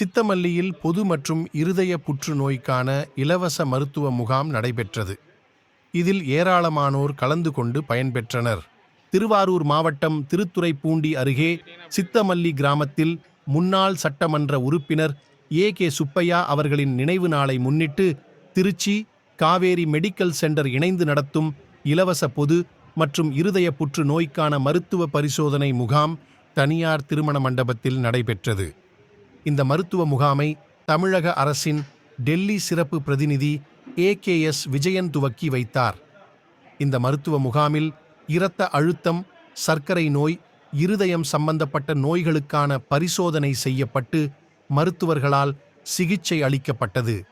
சித்தமல்லியில் பொது மற்றும் இருதய புற்றுநோய்க்கான இலவச மருத்துவ முகாம் நடைபெற்றது. இதில் ஏராளமானோர் கலந்து கொண்டு பயன்பெற்றனர். திருவாரூர் மாவட்டம் திருத்துறைப்பூண்டி அருகே சித்தமல்லி கிராமத்தில் முன்னாள் சட்டமன்ற உறுப்பினர் ஏ. கே. சுப்பையா அவர்களின் நினைவு நாளை முன்னிட்டு திருச்சி காவேரி மெடிக்கல் சென்டர் இணைந்து நடத்தும் இலவச பொது மற்றும் இருதய புற்று நோய்க்கான மருத்துவ பரிசோதனை முகாம் தனியார் திருமண மண்டபத்தில் நடைபெற்றது. இந்த மருத்துவ முகாமை தமிழக அரசின் டெல்லி சிறப்பு பிரதிநிதி ஏ கே எஸ் விஜயன் துவக்கி வைத்தார். இந்த மருத்துவ முகாமில் இரத்த அழுத்தம் சர்க்கரை நோய் இருதயம் சம்பந்தப்பட்ட நோய்களுக்கான பரிசோதனை செய்யப்பட்டு மருத்துவர்களால் சிகிச்சை அளிக்கப்பட்டது.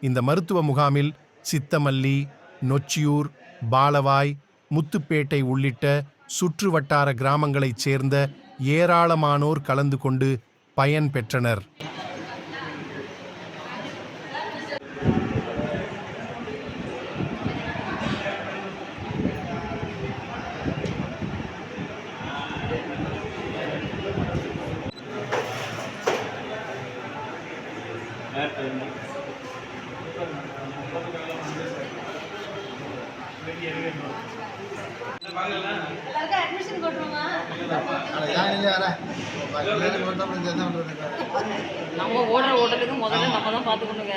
இந்த மருத்துவ முகாமில் சித்தமல்லி நொச்சியூர் பாலவாய் முத்துப்பேட்டை உள்ளிட்ட சுற்று வட்டார கிராமங்களைச் சேர்ந்த ஏராளமானோர் கலந்து கொண்டு பயன் பெற்றனர். எல்லாருக்கும் அட்மிஷன் போட்டுருமா நம்ம ஓடுற ஓட்டத்துக்கு முதல்ல நம்ம தான் பார்த்துக்கணுங்க.